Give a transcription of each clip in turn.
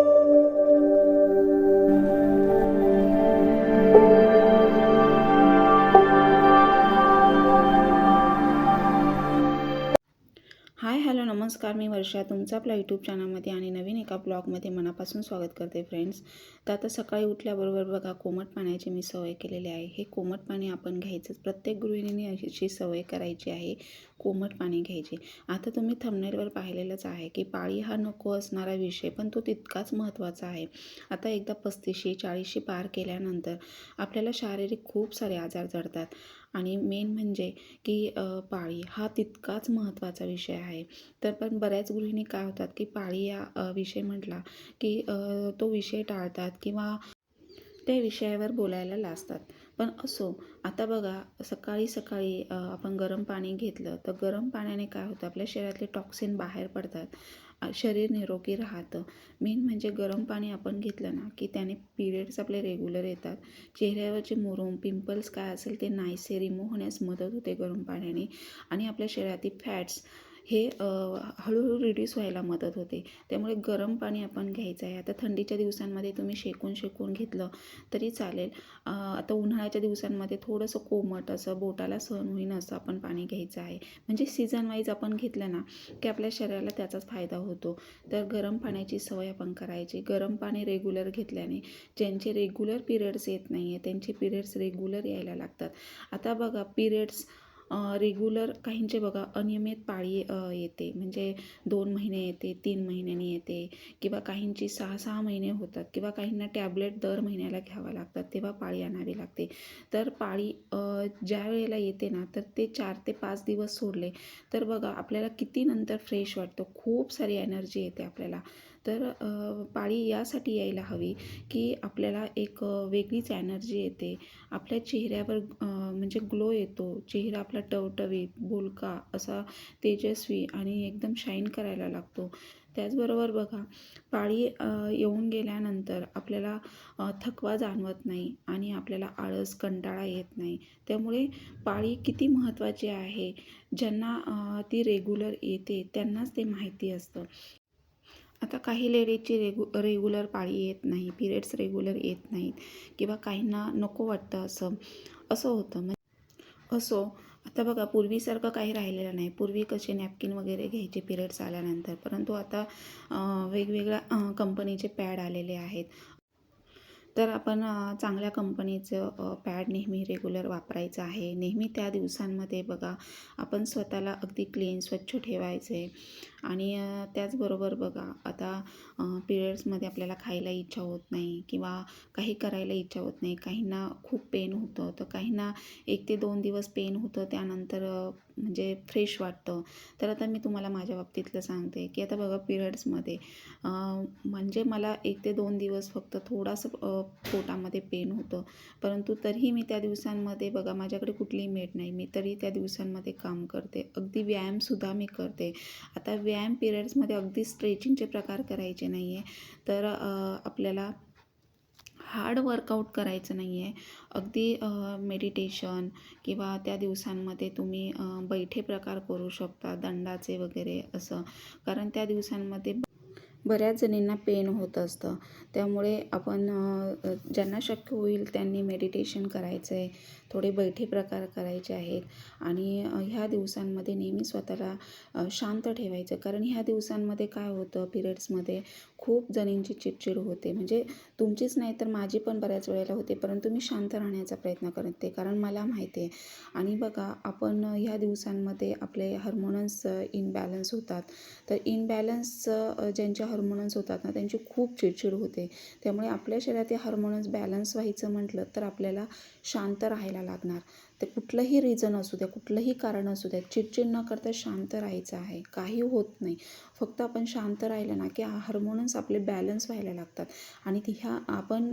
thank you नमस्कार मी वर्षा तुमचं आपल्या यूट्यूब चॅनलमध्ये आणि नवीन एका ब्लॉगमध्ये मनापासून स्वागत करते फ्रेंड्स तर आता सकाळी उठल्याबरोबर बघा कोमट पाण्याची मी सवय केलेली आहे. हे कोमट पाणी आपण घ्यायचंच. प्रत्येक गृहिणीने अशी सवय करायची आहे कोमट पाणी घ्यायचे. आता तुम्ही थंबनेलवर पाहिलेलंच आहे की पाळी हा नको असणारा विषय पण तो तितकाच महत्त्वाचा आहे. आता एकदा पस्तीसशे चाळीसशे पार केल्यानंतर आपल्याला शारीरिक खूप सारे आजार जडतात आणि मेन म्हणजे की पाळी हा तितकाच महत्त्वाचा विषय आहे. तर पण बऱ्याच गृहिणी काय होतात की पाळी या विषय म्हटला की तो विषय टाळतात किंवा त्या विषयावर बोलायला लाजतात. पण असो आता बघा सकाळी सकाळी आपण गरम पाणी घेतलं तर गरम पाण्याने काय होतं आपल्या शरीरातले टॉक्सिन बाहेर पडतात. शरीर निरोगी राहतं. मेन म्हणजे गरम पाणी आपण घेतलं ना की त्याने पिरियड्स आपले रेग्युलर येतात. चेहऱ्यावरचे मुरूम पिंपल्स काय असेल ते नाहीसे रिमूव्ह होण्यास मदत होते गरम पाण्याने. आणि आपल्या शरीरातील फॅट्स हे हळूहळू रिड्यूस व्हायला मदत होते. त्यामुळे गरम पाणी आपण घ्यायचं आहे. आता थंडीच्या दिवसांमध्ये तुम्ही शेकून शेकून घेतलं तरी चालेल. आता उन्हाळ्याच्या दिवसांमध्ये थोडंसं कोमट असं बोटाला सहन होईन असं आपण पाणी घ्यायचं आहे. म्हणजे सीझन वाईज आपण घेतलं ना की आपल्या शरीराला त्याचाच फायदा होतो. तर गरम पाण्याची सवय आपण करायची. गरम पाणी रेग्युलर घेतल्याने ज्यांचे रेग्युलर पिरियड्स येत नाही आहे त्यांचे पिरियड्स रेग्युलर यायला लागतात. आता बघा पिरियड्स रेग्युलर काहींचे बघा अनियमित पाळी येते. म्हणजे दोन महिने येते तीन महिन्यांनी येते किंवा काहींची सहा सहा महिने होतात किंवा काहींना टॅबलेट दर महिन्याला घ्यावं लागतात तेव्हा पाळी आणावी लागते. तर पाळी ज्या वेळेला येते ना तर ते चार ते पाच दिवस सोडले. तर बघा आपल्याला किती नंतर फ्रेश वाटतं. खूप सारी एनर्जी येते आपल्याला. तर पाळी यासाठी यायला हवी की आपल्याला एक वेगळीच एनर्जी येते. आपल्या चेहऱ्यावर म्हणजे ग्लो येतो. चेहरा आपला टवटवीत बोलका असा तेजस्वी आणि एकदम शाईन करायला लागतो. त्याचबरोबर बघा पाळी येऊन गेल्यानंतर आपल्याला थकवा जाणवत नाही आणि आपल्याला आळस कंटाळा येत नाही. त्यामुळे पाळी किती महत्त्वाची आहे? ज्यांना ती रेग्युलर येते त्यांनाच ते माहिती असतं. आता काही लेडीजची रेगु रेग्युलर पाळी येत नाही पिरियड्स रेग्युलर येत नाहीत किंवा काहींना नको वाटतं असं असं होतं. मग असो आता बघा पूर्वीसारखं काही राहिलेलं नाही. पूर्वी कसे नॅपकिन वगैरे घ्यायचे पिरियड्स आल्यानंतर परंतु आता वेगवेगळ्या कंपनीचे पॅड आलेले आहेत. तर आपण चांगल्या कंपनीचं पॅड नेहमी रेग्युलर वापरायचं आहे. नेहमी त्या दिवसांमध्ये बघा आपण स्वतःला अगदी क्लीन स्वच्छ ठेवायचे. आणि त्याचबरोबर बघा आता पिरियड्समध्ये आपल्याला खायला इच्छा होत नाही किंवा काही करायला इच्छा होत नाही काहींना खूप पेन होतं तर काहींना एक ते दोन दिवस पेन होतं त्यानंतर म्हणजे फ्रेश वाटतं. तर आता मी तुम्हाला माझ्या बाबतीतलं सांगते की आता बघा पिरियड्समध्ये म्हणजे मला एक ते दोन दिवस फक्त थोडासा पोटामध्ये पेन होतं. परंतु तरीही मी त्या दिवसांमध्ये बघा माझ्याकडे कुठलीही मेट नाही. मी तरी त्या दिवसांमध्ये काम करते. अगदी व्यायामसुद्धा मी करते. आता व्यायाम पिरियड्समध्ये अगदी स्ट्रेचिंगचे प्रकार करायचे नाही आहे. तर आपल्याला हार्ड वर्कआउट करायचं नाही आहे. अगदी मेडिटेशन किंवा त्या दिवसांमध्ये तुम्ही बैठे प्रकार करू शकता दंडाचे वगैरे असं. कारण त्या दिवसांमध्ये बऱ्याच जणींना पेन होत असतं. त्यामुळे आपण ज्यांना शक्य होईल त्यांनी मेडिटेशन करायचं आहे थोडे बैठे प्रकार करायचे आहेत. आणि ह्या दिवसांमध्ये नेहमी स्वतःला शांत ठेवायचं. कारण ह्या दिवसांमध्ये काय होतं पिरियड्समध्ये खूप जणींची चिडचिड होते. म्हणजे तुमचीच नाही तर माझी पण बऱ्याच वेळेला होते. परंतु मी शांत राहण्याचा प्रयत्न करते कारण मला माहिती आहे. आणि बघा आपण ह्या दिवसांमध्ये आपले हार्मोनन्स इनबॅलन्स होतात. तर इनबॅलन्स ज्यांचे हार्मोनन्स होतात ना त्यांची खूप चिडचिड होते. त्यामुळे आपल्या शरीरातील हार्मोनन्स बॅलन्स व्हायचं म्हटलं तर आपल्याला शांत राहायला लागणार. ते कुठलंही रिझन असू द्या कुठलंही कारण असू द्या चिडचिड न करता शांत राहायचं आहे. काही होत नाही. फक्त आपण शांत राहिलं ना की हार्मोनन्स आपले बॅलन्स व्हायला लागतात. आणि ती ह्या आपण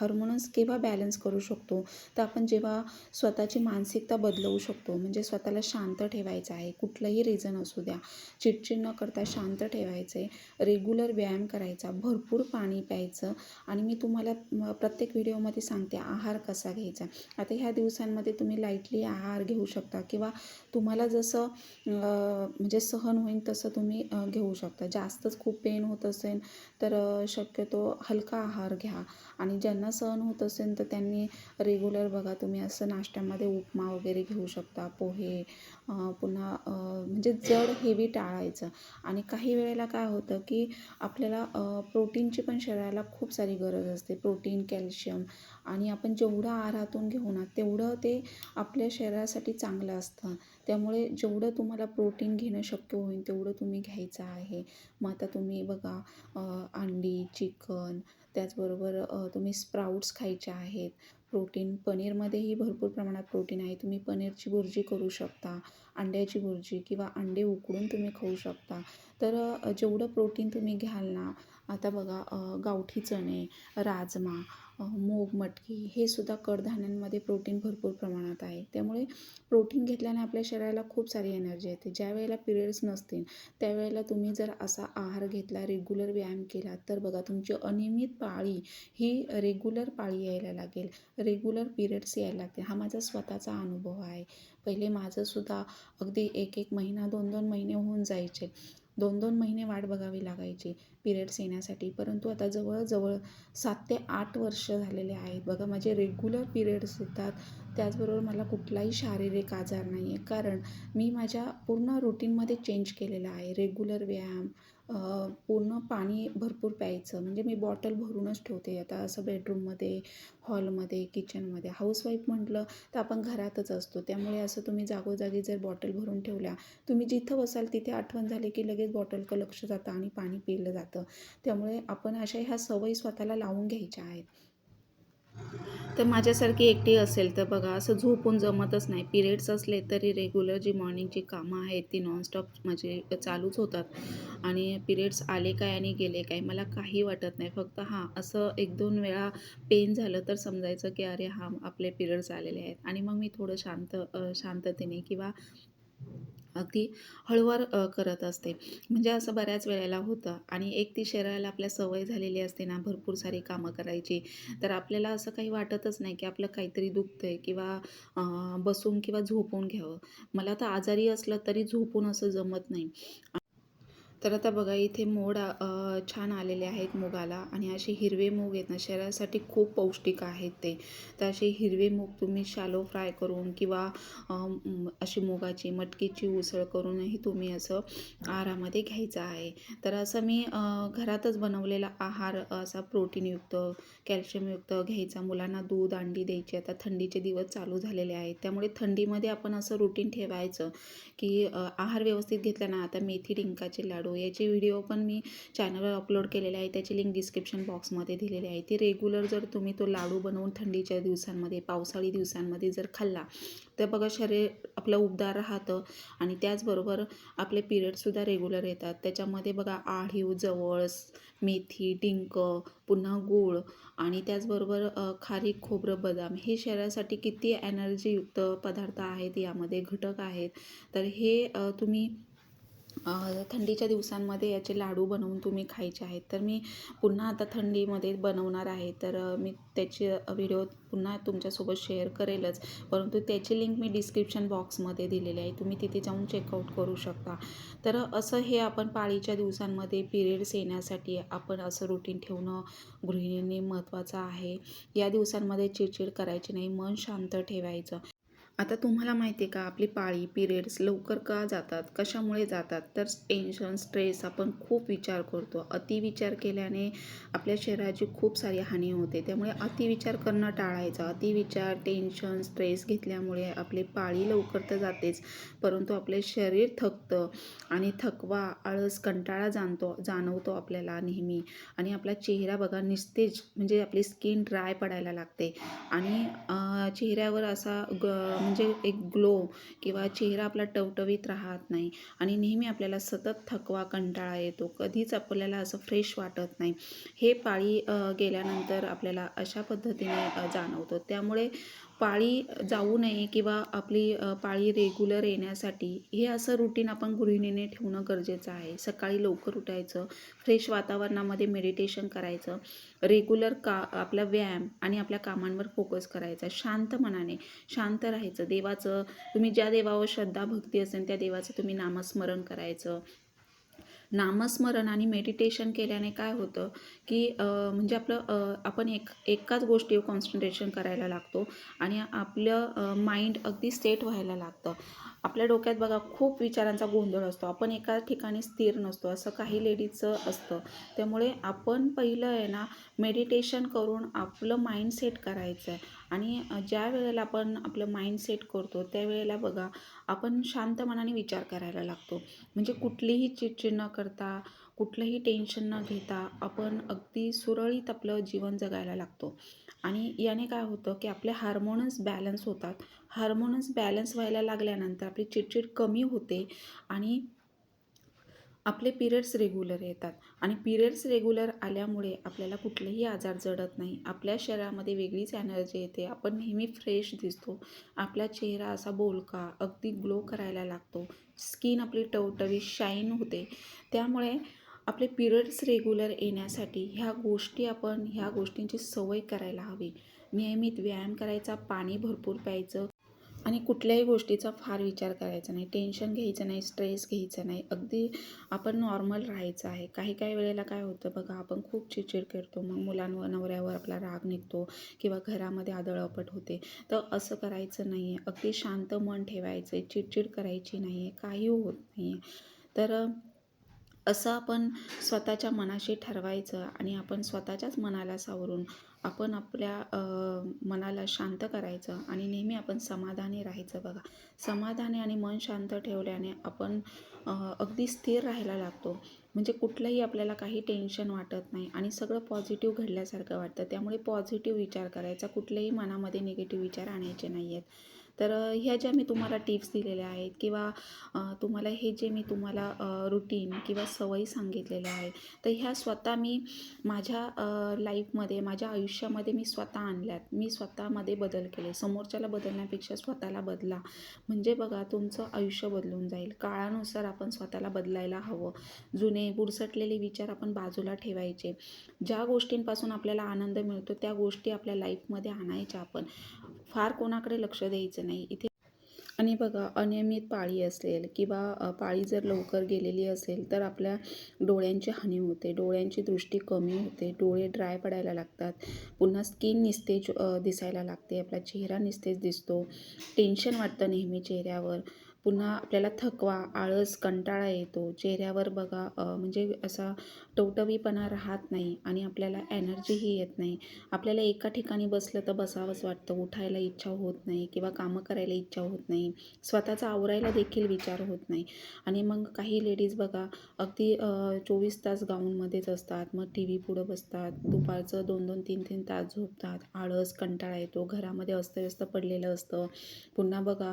हार्मोनन्स केव्हा बॅलन्स करू शकतो? तर आपण जेव्हा स्वतःची मानसिकता बदलवू शकतो म्हणजे स्वतःला शांत ठेवायचं आहे कुठलंही रिझन असू द्या चिडचिड न करता शांत ठेवायचं आहे रेग्युलर व्यायाम करायचा भरपूर पाणी प्यायचं आणि मी तुम्हाला प्रत्येक व्हिडिओमध्ये सांगते आहार कसा घ्यायचा. आता ह्या दिवसांमध्ये तुम्ही लाईटली आहार घेऊ शकता किंवा तुम्हाला जसं म्हणजे सहन होईल तसं तुम्ही घेऊ शकता. जास्तच खूप पेन होत असेल तर शक्यतो हलका आहार घ्या. आणि ज्यांना सहन होत असेल तर त्यांनी रेग्युलर बघा तुम्ही असं नाश्त्यामध्ये उपमा वगैरे घेऊ शकता पोहे पुन्हा म्हणजे जड हेवी टाळायचं. आणि काही वेळेला काय होतं की आपल्याला प्रोटीनची पण शरीराला खूप सारी गरज असते. प्रोटीन कॅल्शियम आणि आपण जेवढं आहारातून घेऊ ना तेवढं ते आपल्या शरीरासाठी चांगलं असतं. त्यामुळे जेवढं तुम्हाला प्रोटीन घेणं शक्य होईल तेवढं तुम्ही घ्यायचं आहे. मग आता तुम्ही बघा अंडी चिकन त्याचबरोबर तुम्ही स्प्राउट्स खायचे आहेत. प्रोटीन पनीरमध्येही भरपूर प्रमाणात प्रोटीन आहे. तुम्ही पनीरची भुर्जी करू शकता अंड्याची भुर्जी किंवा अंडे उकडून तुम्ही खाऊ शकता. तर जेवढं प्रोटीन तुम्ही घ्याल ना आता बघा गावठी चणे राजमा मूग मटकी हे सुद्धा कडधान्यांमध्ये प्रोटीन भरपूर प्रमाणात आहे. त्यामुळे प्रोटीन घेतल्याने आपल्या शरीराला खूप सारी एनर्जी येते. ज्या वेळेला पिरियड्स नसतील त्यावेळेला तुम्ही जर असा आहार घेतला रेग्युलर व्यायाम केला तर बघा तुमची अनियमित पाळी ही रेग्युलर पाळी यायला लागेल. रेग्युलर पिरियड्स यायला लागतील. हा माझा स्वतःचा अनुभव आहे. पहिले माझंसुद्धा अगदी एक एक महिना दोन दोन महिने होऊन जायचे. दोन दोन महिने वाट बघावी लागायची पिरियड्स येण्यासाठी. परंतु आता जवळजवळ सात ते आठ वर्ष झालेले आहेत. बघा माझे रेग्युलर पिरियड्स येतात त्याचबरोबर मला कुठलाही शारीरिक आजार नाही आहे कारण मी माझ्या पूर्ण रुटीनमध्ये चेंज केलेला आहे. रेग्युलर व्यायाम पूर्ण पाणी भरपूर प्यायचं. म्हणजे मी बॉटल भरूनच ठेवते. आता असं बेडरूममध्ये हॉलमध्ये किचनमध्ये. हाऊसवाईफ म्हटलं तर आपण घरातच असतो. त्यामुळे असं तुम्ही जागोजागी जर बॉटल भरून ठेवल्या तुम्ही जिथं बसाल तिथे आठवण झाली की लगेच बॉटलकं लक्ष जातं आणि पाणी पिलं जातं. त्यामुळे आपण अशा ह्या सवयी स्वतःला लावून घ्यायच्या आहेत. तर माझ्यासारखी एकटी असेल तर बघा असं झोपून जमतच नाही. पिरियड्स असले तरी रेग्युलर जी मॉर्निंगची कामं आहेत ती नॉनस्टॉप म्हणजे चालूच होतात. आणि पिरियड्स आले काय आणि गेले काय मला काही वाटत नाही. फक्त हां असं एक दोन वेळा पेन झालं तर समजायचं की अरे हां आपले पिरियड्स आलेले आहेत. आणि मग मी थोडं शांत शांततेने किंवा अगदी हळूवार करत असते. म्हणजे असं बऱ्याच वेळेला होतं. आणि एक ती शरीराला आपल्या सवय झालेली असते ना भरपूर सारी कामं करायची. तर आपल्याला असं काही वाटतच नाही की आपलं काहीतरी दुखतं आहे किंवा बसून किंवा झोपून घ्यावं. मला तर आजारी असलं तरी झोपून असं जमत नाही. तर आता बघा इथे मोड छान आलेले आहेत मुगाला आणि असे हिरवे मूग आहेत ना शरीरासाठी खूप पौष्टिक आहेत ते. तर असे हिरवे मूग तुम्ही शालो फ्राय करून किंवा अशी मुगाची मटकीची उसळ करूनही तुम्ही असं आहारामध्ये घ्यायचं आहे. तर असं मी घरातच बनवलेला आहार असा प्रोटीनयुक्त कॅल्शियमयुक्त घ्यायचा. मुलांना दूध अंडी द्यायची. आता थंडीचे दिवस चालू झालेले आहेत. त्यामुळे थंडीमध्ये आपण असं रुटीन ठेवायचं की आहार व्यवस्थित घेतला ना आता मेथी डिंकाचे लाडू याचे व्हिडिओ पण मी चॅनलवर अपलोड केलेले आहे त्याची लिंक डिस्क्रिप्शन बॉक्समध्ये दिलेली आहे. ती रेग्युलर जर तुम्ही तो लाडू बनवून थंडीच्या दिवसांमध्ये पावसाळी दिवसांमध्ये जर खाल्ला तर बघा शरीर आपलं उबदार राहतं आणि त्याचबरोबर आपले पिरियडसुद्धा रेग्युलर येतात. त्याच्यामध्ये बघा आढीव जवळस मेथी डिंक पुन्हा गूळ आणि त्याचबरोबर खारीक खोबरं बदाम हे शरीरासाठी किती एनर्जीयुक्त पदार्थ आहेत यामध्ये घटक आहेत. तर हे तुम्ही थंडीच्या दिवसांमध्ये याचे लाडू बनवून तुम्ही खायचे आहेत. तर मी पुन्हा आता थंडीमध्ये बनवणार आहे. तर मी त्याचे व्हिडिओ पुन्हा तुमच्यासोबत शेअर करेलच. परंतु त्याची लिंक मी डिस्क्रिप्शन बॉक्समध्ये दिलेली आहे. तुम्ही तिथे जाऊन चेकआउट करू शकता. तर असं हे आपण पाळीच्या दिवसांमध्ये पिरियड्स येण्यासाठी आपण असं रुटीन ठेवणं गृहिणींनी महत्त्वाचं आहे. या दिवसांमध्ये चिडचिड करायची नाही. मन शांत ठेवायचं. आता तुम्हाला माहिती आहे का आपली पाळी पिरियड्स लवकर का जातात कशामुळे जातात? तर टेन्शन स्ट्रेस आपण खूप विचार करतो. अतिविचार केल्याने आपल्या शरीराची खूप सारी हानी होते. त्यामुळे अतिविचार करणं टाळायचं. अतिविचार टेन्शन स्ट्रेस घेतल्यामुळे आपली पाळी लवकर तर जातेच परंतु आपले शरीर थकतं आणि थकवा आळस कंटाळा जाणतो जाणवतो आपल्याला नेहमी. आणि आपला चेहरा बघा निस्तेज म्हणजे आपली स्किन ड्राय पडायला लागते. आणि चेहऱ्यावर असा ग म्हणजे एक ग्लो किंवा चेहरा आपला टवटवीत राहत नाही. आणि नेहमी आपल्याला सतत थकवा कंटाळा येतो. कधीच आपल्याला असं फ्रेश वाटत नाही. हे पाळी गेल्यानंतर आपल्याला अशा पद्धतीने जाणवतो जाणवतं. त्यामुळे पाळी जाऊ नये किंवा आपली पाळी रेग्युलर येण्यासाठी हे असं रुटीन आपण गृहिणीने ठेवणं गरजेचं आहे. सकाळी लवकर उठायचं फ्रेश वातावरणामध्ये मेडिटेशन करायचं रेग्युलर का आपला व्यायाम आणि आपल्या कामांवर फोकस करायचा. शांत मनाने शांत राहायचं. देवाचं तुम्ही ज्या देवावर श्रद्धा भक्ती असेल त्या देवाचं तुम्ही नामस्मरण करायचं. नामस्मरण आणि मेडिटेशन केल्याने काय होतं की म्हणजे आपलं आपण एक एकाच गोष्टीवर कॉन्सन्ट्रेशन करायला लागतो आणि आपलं माइंड अगदी स्टेट व्हायला लागतं. आपल्या डोक्यात बघा खूप विचारांचा गोंधळ असतो. आपण एका ठिकाणी स्थिर नसतो. असं काही लेडीजचं असतं. त्यामुळे आपण पहिलं आहे ना मेडिटेशन करून आपलं माइंड सेट करायचं आहे आणि ज्या वेळेला आपण आपलं माइंड सेट करतो त्यावेळेला बघा आपण शांत मनाने विचार करायला लागतो. म्हणजे कुठलीही चिडचिड न करता कुठलंही टेन्शन न घेता आपण अगदी सुरळीत आपलं जीवन जगायला लागतो. आणि याने काय होतं की आपले हार्मोन्स बॅलन्स होतात. हार्मोन्स बॅलन्स व्हायला लागल्यानंतर आपली चिडचिड कमी होते आणि आपले पिरियड्स रेग्युलर येतात. आणि पिरियड्स रेग्युलर आल्यामुळे आपल्याला कुठलेही आजार जडत नाही. आपल्या शरीरामध्ये वेगळीच एनर्जी येते. आपण नेहमी फ्रेश दिसतो. आपला चेहरा असा बोलका अगदी ग्लो करायला लागतो. स्किन आपली टवटवी शाईन होते. त्यामुळे आपले पिरियड्स रेग्युलर येण्यासाठी ह्या गोष्टी आपण ह्या गोष्टींची सवय करायला हवी. नियमित व्यायाम करायचा पाणी भरपूर प्यायचं आणि कुठल्याही गोष्टीचा फार विचार करायचा नाही. टेन्शन घ्यायचं नाही स्ट्रेस घ्यायचं नाही. अगदी आपण नॉर्मल राहायचं आहे. काही काही वेळेला काय होतं बघा आपण खूप चिडचिड करतो. मग मुलांवर नवऱ्यावर आपला राग निघतो किंवा घरामध्ये आदळपट होते. तर असं करायचं नाही आहे अगदी शांत मन ठेवायचं आहे चिडचिड करायची नाही आहे काही होत नाही आहे तर असं आपण स्वतःच्या मनाशी ठरवायचं आणि आपण स्वतःच्याच मनाला सावरून आपण आपल्या मनाला शांत करायचं आणि नेहमी आपण समाधानी राहायचं बघा. समाधानी आणि मन शांत ठेवल्याने आपण अगदी स्थिर राहायला लागतो. म्हणजे कुठलंही आपल्याला काही टेन्शन वाटत नाही आणि सगळं पॉझिटिव्ह घडल्यासारखं वाटतं. त्यामुळे पॉझिटिव्ह विचार करायचा. कुठलेही मनामध्ये निगेटिव्ह विचार आणायचे नाही आहेत तर ह्या ज्या मी तुम्हाला टिप्स दिलेल्या आहेत किंवा तुम्हाला हे जे मी तुम्हाला रुटीन किंवा सवयी सांगितलेल्या आहेत तर ह्या स्वतः मी माझ्या लाईफमध्ये माझ्या आयुष्यामध्ये मी स्वतः आणल्यात. मी स्वतःमध्ये बदल केले. समोरच्याला बदलण्यापेक्षा स्वतःला बदला. म्हणजे बघा तुमचं आयुष्य बदलून जाईल. काळानुसार आपण स्वतःला बदलायला हवं. जुने बुरसटलेले विचार आपण बाजूला ठेवायचे. ज्या गोष्टींपासून आपल्याला आनंद मिळतो त्या गोष्टी आपल्या लाईफमध्ये आणायच्या आपण. फार कोणाकडे लक्ष द्यायचं नाही. इथे आणि बघा अनियमित पाळी असेल किंवा पाळी जर लवकर गेलेली असेल तर आपल्या डोळ्यांची हानी होते. डोळ्यांची दृष्टी कमी होते. डोळे ड्राय पडायला लागतात. पुन्हा स्किन निस्तेज दिसायला लागते. आपला चेहरा निस्तेज दिसतो. टेन्शन वाटतं नेहमी चेहऱ्यावर. पुन्हा आपल्याला थकवा आळस कंटाळा येतो. चेहऱ्यावर बघा म्हणजे असा टवटवीपणा राहत नाही आणि आपल्याला एनर्जीही येत नाही. आपल्याला एका ठिकाणी बसलं तर बसावंच वाटतं. उठायला इच्छा होत नाही किंवा कामं करायला इच्छा होत नाही. स्वतःचा आवरायला देखील विचार होत नाही. आणि मग काही लेडीज बघा अगदी चोवीस तास गाऊनमध्येच असतात. मग टी व्ही पुढं बसतात. दुपारचं दोन दोन तीन तीन तास झोपतात. आळस कंटाळा येतो. घरामध्ये अस्तव्यस्त पडलेलं असतं. पुन्हा बघा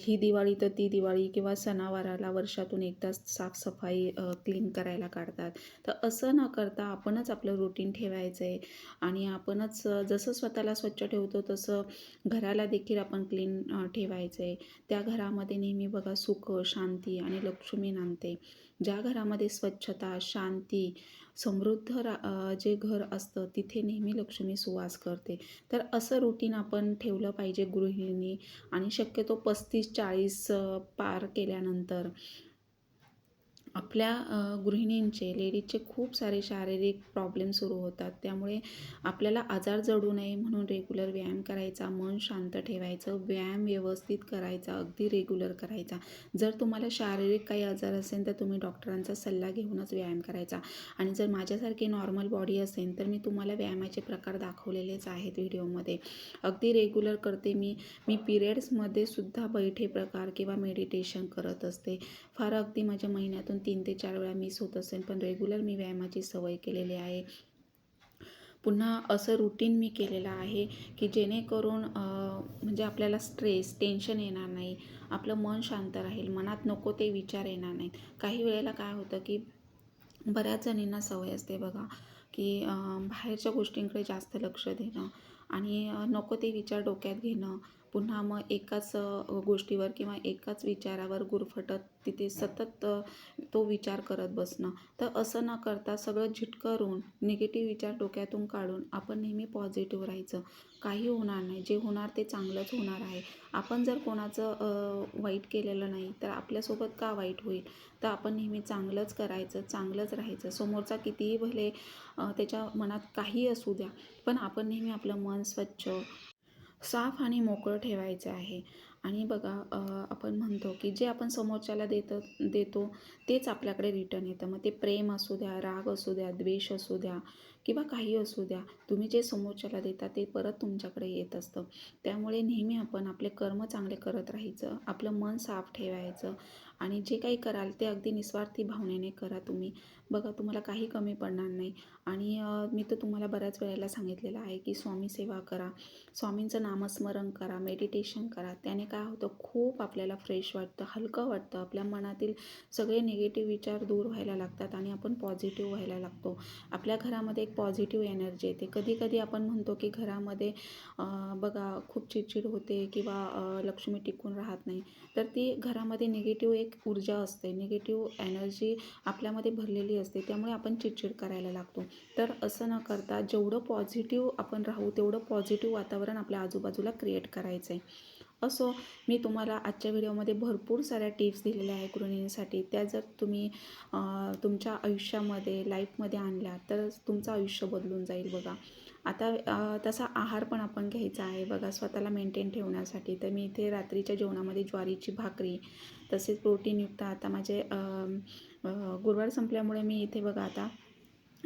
ही दिवाळी तर ती दिवाळी किंवा सणावाराला वर्षातून एकदा साफसफाई क्लीन करायला काढतात. तर असं न करता आपणच आपलं रुटीन ठेवायचं आहे आणि आपणच जसं स्वतःला स्वच्छ ठेवतो तसं घराला देखील आपण क्लीन ठेवायचं. आहे त्या घरामध्ये नेहमी बघा सुख शांती आणि लक्ष्मी नांदते ज्या घरामध्ये स्वच्छता शांती समृद्ध रा जे घर असतं तिथे नेहमी लक्ष्मी सुवास करते. तर असं रुटीन आपण ठेवलं पाहिजे गृहिणी. आणि शक्यतो पस्तीस चाळीस पार केल्यानंतर आपल्या गृहिणींचे लेडीजचे खूप सारे शारीरिक प्रॉब्लेम सुरू होतात. त्यामुळे आपल्याला आजार जडू नये म्हणून रेग्युलर व्यायाम करायचा मन शांत ठेवायचं व्यायाम व्यवस्थित करायचा अगदी रेग्युलर करायचा. जर तुम्हाला शारीरिक काही आजार असेल तर तुम्ही डॉक्टरांचा सल्ला घेऊनच व्यायाम करायचा. आणि जर माझ्यासारखी नॉर्मल बॉडी असेल तर मी तुम्हाला व्यायामाचे प्रकार दाखवलेलेच आहेत व्हिडिओमध्ये. अगदी रेग्युलर करते मी. मी पिरियड्समध्ये सुद्धा बैठे प्रकार किंवा मेडिटेशन करत असते. फार अगदी माझ्या महिन्यातून तीन ते चार वेळा मिस होत असेल पण रेग्युलर मी व्यायामाची सवय केलेली आहे. पुन्हा असं रुटीन मी केलेलं आहे की जेणेकरून म्हणजे आपल्याला स्ट्रेस टेन्शन येणार नाही. आपलं मन शांत राहील मनात नको ते विचार येणार नाहीत. काही वेळेला काय होतं की बऱ्याच जणींना सवय असते बघा की बाहेरच्या गोष्टींकडे जास्त लक्ष देणं आणि नको ते विचार डोक्यात घेणं. पुन्हा मग एकाच गोष्टीवर किंवा एकाच विचारावर गुरफटत तिथे सतत तो विचार करत बसणं. तर असं न करता सगळं झिटकरून निगेटिव्ह विचार डोक्यातून काढून आपण नेहमी पॉझिटिव्ह राहायचं. काही होणार नाही. जे होणार ते चांगलंच होणार आहे. आपण जर कोणाचं वाईट केलेलं नाही तर आपल्यासोबत का वाईट होईल? तर आपण नेहमी चांगलंच करायचं चांगलंच राहायचं. समोरचा कितीही भले त्याच्या मनात काही असू द्या पण आपण नेहमी आपलं मन स्वच्छ साफ आणि मोकळं ठेवायचं आहे. आणि बघा आपण म्हणतो की जे आपण समोरच्याला देत देतो तेच आपल्याकडे रिटर्न येतं. मग ते प्रेम असू द्या राग असू द्या द्वेष असू द्या किंवा काही असू द्या तुम्ही जे समोरच्याला देता ते परत तुमच्याकडे येत असतं. त्यामुळे नेहमी आपण आपले कर्म चांगले करत राहायचं आपलं मन साफ ठेवायचं आणि जे काही कराल ते अगदी निस्वार्थी भावनेने करा तुम्ही. बघा तुम्हाला काही कमी पडणार नाही. आणि मी तर तुम्हाला बऱ्याच वेळेला सांगितलेलं आहे की स्वामी सेवा करा. स्वामींचं नामस्मरण करा मेडिटेशन करा. त्याने काय होतं खूप आपल्याला फ्रेश वाटतं हलकं वाटतं. आपल्या मनातील सगळे निगेटिव्ह विचार दूर व्हायला लागतात आणि आपण पॉझिटिव्ह व्हायला लागतो. आपल्या घरामध्ये एक पॉझिटिव्ह एनर्जी येते. कधी कधी आपण म्हणतो की घरामध्ये बघा खूप चिडचिड होते किंवा लक्ष्मी टिकून राहत नाही. तर ती घरामध्ये निगेटिव्ह एक ऊर्जा असते. निगेटिव्ह एनर्जी आपल्यामध्ये भरलेली असते. त्यामुळे आपण चिडचिड करायला लागतो. तर असं न करता जेवढं पॉझिटिव्ह आपण राहू तेवढं पॉझिटिव्ह वातावरण आपल्या आजूबाजूला क्रिएट करायचं आहे असो मी तुम्हाला आजच्या व्हिडिओमध्ये भरपूर साऱ्या टिप्स दिलेल्या आहे गृहिणींसाठी. त्या जर तुम्ही तुमच्या आयुष्यामध्ये लाईफमध्ये आणल्या तर तुमचं आयुष्य बदलून जाईल बघा. आता तसा आहार पण आपण घ्यायचा आहे बघा स्वतःला मेंटेन ठेवण्यासाठी. तर मी इथे रात्रीच्या जेवणामध्ये ज्वारीची भाकरी तसेच प्रोटीनयुक्त आता माझे गुरुवार संपल्यामुळे मी इथे बघा आता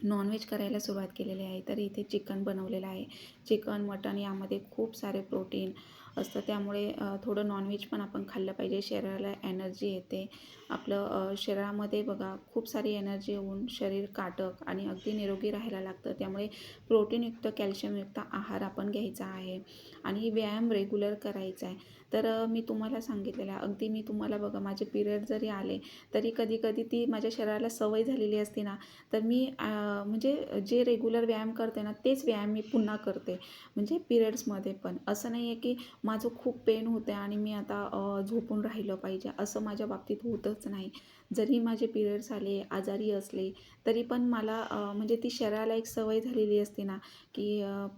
नॉनव्हेज करायला सुरुवात केलेली आहे. तर इथे चिकन बनवलेलं आहे. चिकन मटन यामध्ये खूप सारे प्रोटीन असतं. त्यामुळे थोडं नॉनव्हेज पण आपण खाल्लं पाहिजे. शरीराला एनर्जी येते. आपलं शरीरामध्ये बघा खूप सारी एनर्जी होऊन शरीर काटक आणि अगदी निरोगी राहायला लागतं. त्यामुळे प्रोटीनयुक्त कॅल्शियमयुक्त आहार आपण घ्यायचा आहे. आणि व्यायाम रेग्युलर करायचा आहे. तर मी तुम्हाला सांगितलेलं आहे. अगदी मी तुम्हाला बघा माझे पिरियड जरी आले तरी कधी कधी ती माझ्या शरीराला सवय झालेली असते ना तर मी म्हणजे जे रेग्युलर व्यायाम करते ना तेच व्यायाम मी पुन्हा करते म्हणजे पिरियड्समध्ये पण. असं नाही आहे की माझं खूप पेन होते आणि मी आता झोपून राहिलं पाहिजे असं माझ्या बाबतीत होतच नाही. जरी माझे पिरियड्स आले आजारी असले तरी पण मला म्हणजे ती शरीराला एक सवय झालेली असते ना की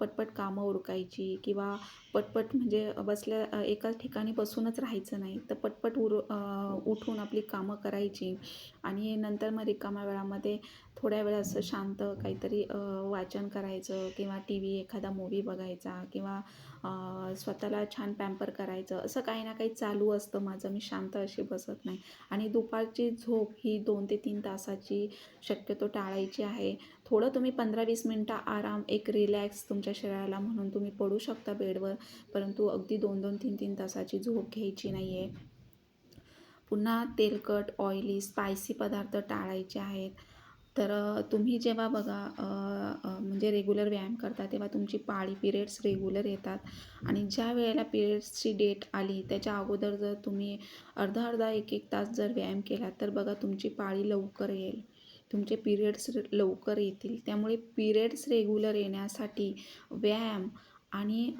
पटपट कामं उरकायची किंवा पटपट म्हणजे बसल्या एकाच ठिकाणी बसूनच राहायचं नाही. तर पटपट उर उठून आपली कामं करायची आणि नंतर मग रिकाम्या वेळामध्ये थोड्या वेळ असं शांत काहीतरी वाचन करायचं किंवा टी व्ही एखादा मूवी बघायचा किंवा स्वतःला छान पॅम्पर करायचं. असं काही ना काही चालू असतं माझं. मी शांत अशी बसत नाही. आणि दुपारची झोप ही दोन ते तीन तासाची शक्यतो टाळायची आहे. थोडं तुम्ही पंधरा वीस मिनटं आराम एक रिलॅक्स तुमच्या शरीराला म्हणून तुम्ही पडू शकता बेडवर परंतु अगदी दोन दोन तीन तीन तासाची झोप घ्यायची नाही आहे पुन्हा तेलकट ऑइली स्पायसी पदार्थ टाळायचे आहेत. तर तुम्ही जेव्हा बघा म्हणजे रेग्युलर व्यायाम करता तेव्हा तुमची पाळी पिरियड्स रेग्युलर येतात. आणि ज्या वेळेला पिरियड्सची डेट आली त्याच्या अगोदर जर तुम्ही अर्धा अर्धा एक एक तास जर व्यायाम केला तर बघा तुमची पाळी लवकर येईल. तुमचे पिरियड्स लवकर येतील. त्यामुळे पिरियड्स रेग्युलर येण्यासाठी व्यायाम आणि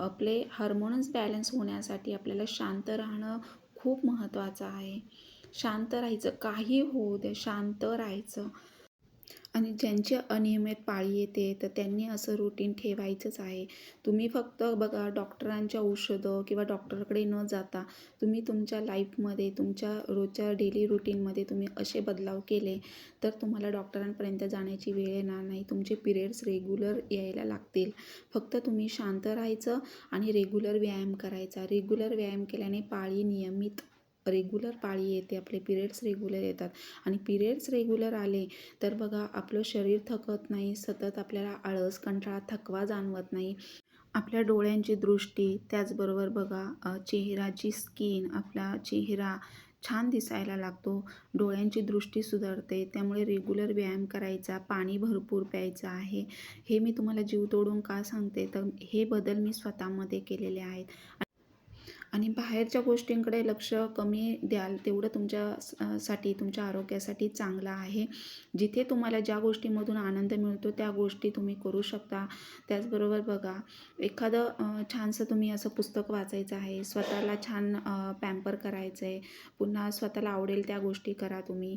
आपले हार्मोन्स बॅलन्स होण्यासाठी आपल्याला शांत राहणं खूप महत्त्वाचं आहे. शांत राहायचं काही होऊ दे शांत राहायचं. आणि ज्यांची अनियमित पाळी येते तर त्यांनी असं रुटीन ठेवायचंच आहे. तुम्ही फक्त बघा डॉक्टरांच्या औषधं किंवा डॉक्टरकडे न जाता तुम्ही तुमच्या लाईफमध्ये तुमच्या रोजच्या डेली रुटीनमध्ये तुम्ही असे बदलाव केले तर तुम्हाला डॉक्टरांपर्यंत जाण्याची वेळ येणार नाही. तुमचे पिरियड्स रेग्युलर यायला लागतील. फक्त तुम्ही शांत राहायचं आणि रेग्युलर व्यायाम करायचा. रेग्युलर व्यायाम केल्याने पाळी नियमित रेग्युलर पाळी येते आपले पिरियड्स रेग्युलर येतात. आणि पिरियड्स रेग्युलर आले तर बघा आपलं शरीर थकत नाही सतत आपल्याला आळस कंटाळा थकवा जाणवत नाही. आपल्या डोळ्यांची दृष्टी त्याचबरोबर बघा चेहराची चेहऱ्याची स्किन आपला चेहरा छान दिसायला लागतो. डोळ्यांची दृष्टी सुधारते त्यामुळे रेग्युलर व्यायाम करायचा पाणी भरपूर प्यायचं आहे. हे मी तुम्हाला जीव तोडून का सांगते? तर हे बदल मी स्वतःमध्ये केलेले आहेत. आणि बाहेरच्या गोष्टींकडे लक्ष कमी द्याल तेवढं तुमच्या साठी तुमच्या आरोग्यासाठी चांगलं आहे. जिथे तुम्हाला ज्या गोष्टीमधून आनंद मिळतो त्या गोष्टी तुम्ही करू शकता. त्याचबरोबर बघा एखादं छानसं तुम्ही असं पुस्तक वाचायचं आहे स्वतःला छान पॅम्पर करायचं आहे पुन्हा स्वतःला आवडेल त्या गोष्टी करा तुम्ही.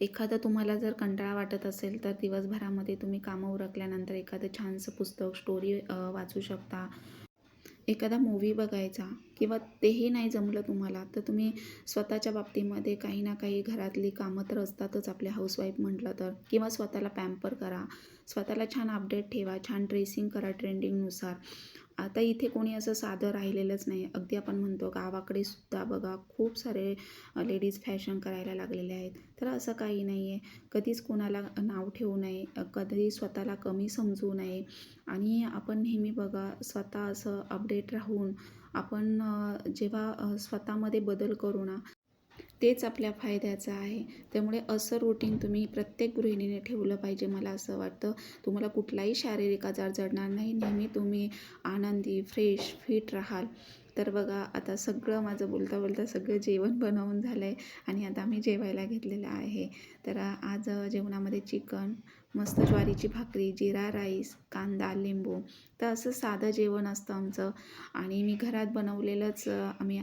एखादं तुम्हाला जर कंटाळा वाटत असेल तर दिवसभरामध्ये तुम्ही कामं उरकल्यानंतर एखादं छानसं पुस्तक स्टोरी वाचू शकता. एखादा मूवी बघायचा किंवा तेही नाही जमलं तुम्हाला तर तुम्ही स्वतःच्या बाबतीमध्ये काही ना काही घरातली कामं तर असतातच आपल्या हाऊसवाईफ म्हटलं तर. किंवा स्वतःला पॅम्पर करा स्वतःला छान अपडेट ठेवा छान ड्रेसिंग करा ट्रेंडिंगनुसार आता इथे कोणी असं साधं राहिलेलंच नाही. अगदी आपण म्हणतो गावाकडे सुद्धा बघा खूप सारे लेडीज फॅशन करायला लागलेले आहेत. तर असं काही नाही आहे कधीच कोणाला नाव ठेवू नये. कधी स्वतःला कमी समजू नये. आणि आपण नेहमी बघा स्वतः असं अपडेट राहून आपण जेव्हा स्वतःमध्ये बदल करू ना तेच आपल्या फायद्याचं आहे. त्यामुळे असं रुटीन तुम्ही प्रत्येक गृहिणीने ठेवलं पाहिजे मला असं वाटतं. तुम्हाला कुठलाही शारीरिक आजार जडणार नाही. नेहमी तुम्ही आनंदी फ्रेश फिट राहाल. तर बघा आता सगळं माझं बोलता बोलता सगळं जेवण बनवून झालं आहे आणि आता आम्ही जेवायला घेतलेलं आहे. तर आज जेवणामध्ये चिकन मस्त ज्वारीची भाकरी जिरा राईस कांदा लिंबू. तर असं साधं जेवण असतं आमचं. आणि मी घरात बनवलेलंच आम्ही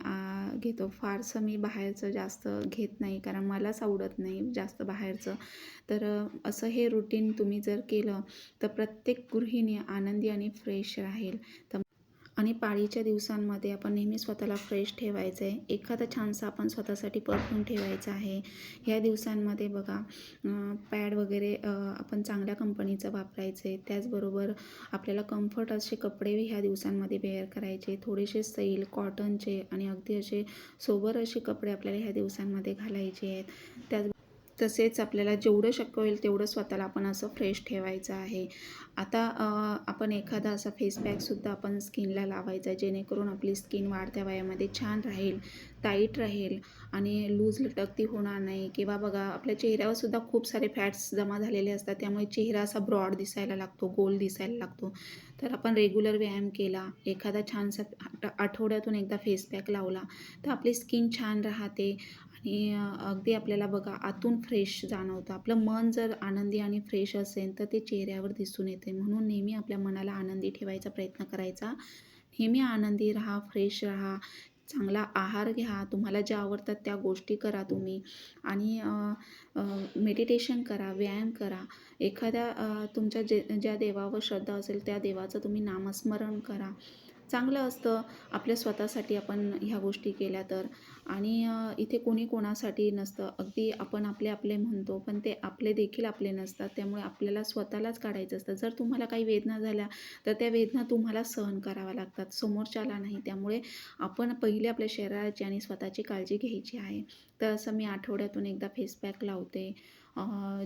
घेतो. फारसं मी बाहेरचं जास्त घेत नाही कारण मलाच आवडत नाही जास्त बाहेरचं. तर असं हे रुटीन तुम्ही जर केलं तर प्रत्येक गृहिणी आनंदी आणि फ्रेश राहील. तर आणि पाळीच्या दिवसांमध्ये आपण नेहमी स्वतःला फ्रेश ठेवायचं आहे एखादा छानसा आपण स्वतःसाठी परफ्यूम ठेवायचा आहे. ह्या दिवसांमध्ये बघा पॅड वगैरे आपण चांगल्या कंपनीचं वापरायचं. आहे त्याचबरोबर आपल्याला कम्फर्ट असे कपडे ह्या दिवसांमध्ये वेअर करायचे. थोडेसे सैल कॉटनचे आणि अगदी असे सोबर असे कपडे आपल्याला ह्या दिवसांमध्ये घालायचे आहेत. त्याच तसेच आपल्याला जेवढं शक्य होईल तेवढं स्वतःला आपण असं फ्रेश ठेवायचं आहे. आता आपण एखादा असा फेस पॅकसुद्धा आपण स्किनला लावायचा आहे जेणेकरून आपली स्किन वाढत्या वयामध्ये छान राहील टाईट राहील आणि लूज लटकती होणार नाही. किंवा बघा आपल्या चेहऱ्यावर सुद्धा खूप सारे फॅट्स जमा झालेले असतात त्यामुळे चेहरा असा ब्रॉड दिसायला लागतो गोल दिसायला लागतो. तर आपण रेग्युलर व्यायाम केला एखादा छानसा आठवड्यातून एकदा फेस पॅक लावला तर आपली स्किन छान राहते. आणि अगदी आपल्याला बघा आतून फ्रेश जाणवतं. आपलं मन जर आनंदी आणि फ्रेश असेल तर ते चेहऱ्यावर दिसून येते. म्हणून नेहमी आपल्या मनाला आनंदी ठेवायचा प्रयत्न करायचा. नेहमी आनंदी राहा फ्रेश राहा चांगला आहार घ्या. तुम्हाला ज्या आवडतात त्या गोष्टी करा तुम्ही. आणि मेडिटेशन करा व्यायाम करा. एखाद्या तुमच्या जे ज्या देवावर श्रद्धा असेल त्या देवाचं तुम्ही नामस्मरण करा. चांगलं असतं आपल्या स्वतःसाठी आपण ह्या गोष्टी केल्या तर. आणि इथे कोणी कोणासाठी नसतं. अगदी आपण आपले आपले म्हणतो पण ते आपले देखील आपले नसतात. त्यामुळे आपल्याला स्वतःलाच काढायचं असतं. जर तुम्हाला काही वेदना झाल्या तर त्या वेदना तुम्हाला सहन कराव्या लागतात. समोरच्याला नाही. त्यामुळे आपण पहिले आपल्या शरीराची आणि स्वतःची काळजी घ्यायची आहे. तर असं मी आठवड्यातून एकदा फेस पॅक लावते.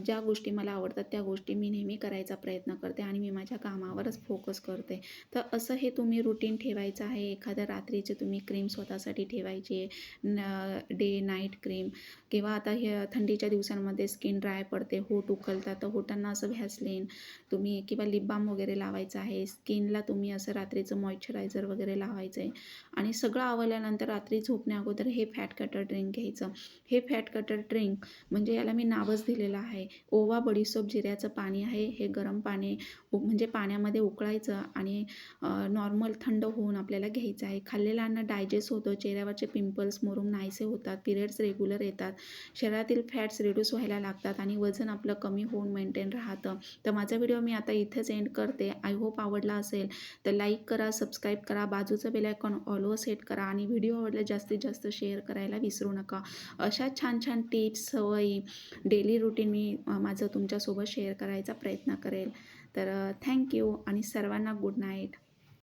ज्या गोष्टी मला आवडतात त्या गोष्टी मी नेहमी करायचा प्रयत्न करते आणि मी माझ्या कामावरच फोकस करते. तर असं हे तुम्ही रुटीन ठेवायचं आहे एखाद्या रात्रीचे तुम्ही क्रीम स्वतःसाठी ठेवायची आहे डे नाईट क्रीम किंवा आता हे थंडीच्या दिवसांमध्ये स्किन ड्राय पडते होट उकलतात तर होटांना असं व्हॅसलिन तुम्ही किंवा लिप बाम वगैरे लावायचं आहे स्किनला तुम्ही असं रात्रीचं मॉइश्चरायझर वगैरे लावायचं आहे आणि सगळं आवडल्यानंतर रात्री झोपण्या अगोदर हे फॅट कटर ड्रिंक घ्यायचं. हे फॅट कटर ड्रिंक म्हणजे याला मी नावच दिलेलं आहे. ओवा बडीसोप जिऱ्याचं पाणी आहे. हे गरम पाणी म्हणजे पाण्यामध्ये उकळायचं आणि नॉर्मल थंड होऊन आपल्याला घ्यायचं आहे. खाल्लेलं अन्न डायजेस्ट होतं. चेहऱ्यावरचे पिंपल्स मुरुम नाहीसे होतात. पिरियड्स रेग्युलर येतात. शरीरातील फॅट्स रिड्यूस व्हायला लागतात आणि वजन आपलं कमी होऊन मेंटेन राहतं. तर माझा व्हिडिओ मी आता इथेच एंड करते. आय होप आवडला असेल तर लाईक करा सबस्क्राईब करा. बाजूचं बेलायकॉन ऑलवर सेट करा आणि व्हिडिओ आवडला जास्तीत जास्त शेअर करायला विसरू नका. अशा छान छान टिप्स सवयी डेली रुटीन मी माझं तुमच्यासोबत शेअर करायचा प्रयत्न करेल. तर थँक्यू आणि सर्वांना गुड नाईट